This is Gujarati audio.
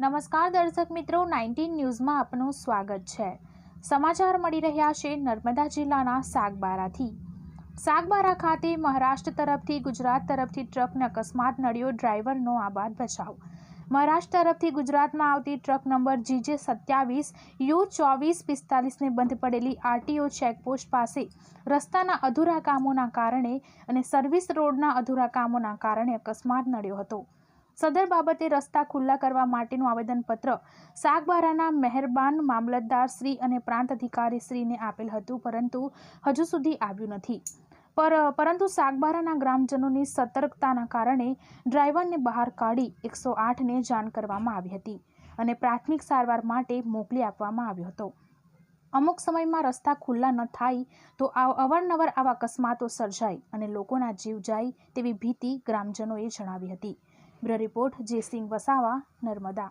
નમસ્કાર દર્શક મિત્રો, નાઇન્ટીન ન્યૂઝમાં આપનું સ્વાગત છે. સમાચાર મળી રહ્યા છે નર્મદા જિલ્લાના સાગબારાથી. સાગબારા ખાતે મહારાષ્ટ્ર તરફથી, ગુજરાત તરફથી ટ્રકને અકસ્માત નડ્યો, ડ્રાઈવરનો આબાદ બચાવ. મહારાષ્ટ્ર તરફથી ગુજરાતમાં આવતી ટ્રક નંબર જીજે સત્યાવીસ, યુ ચોવીસ પિસ્તાલીસને બંધ પડેલી આરટીઓ ચેકપોસ્ટ પાસે રસ્તાના અધૂરા કામોના કારણે અને સર્વિસ રોડના અધૂરા કામોના કારણે અકસ્માત નડ્યો હતો. સદર બાબતે રસ્તા ખુલ્લા કરવા માટેનું આવેદનપત્ર સાગબારાના મહેરબાન મામલતદાર શ્રી અને પ્રાંત અધિકારી શ્રીને આપેલ હતું, પરંતુ હજુ સુધી આવ્યું નથી. પર, પરંતુ સાગબારાના ગ્રામજનોની સતર્કતાના કારણે ડ્રાઈવરને બહાર કાઢી એકસો આઠને જાણ કરવામાં આવી હતી અને પ્રાથમિક સારવાર માટે મોકલી આપવામાં આવ્યો હતો. અમુક સમયમાં રસ્તા ખુલ્લા ન થાય તો અવારનવાર આવા અકસ્માતો સર્જાય અને લોકોના જીવ જાય તેવી ભીતિ ગ્રામજનોએ જણાવી હતી. Bureau report Jaysinh Vasava Narmada.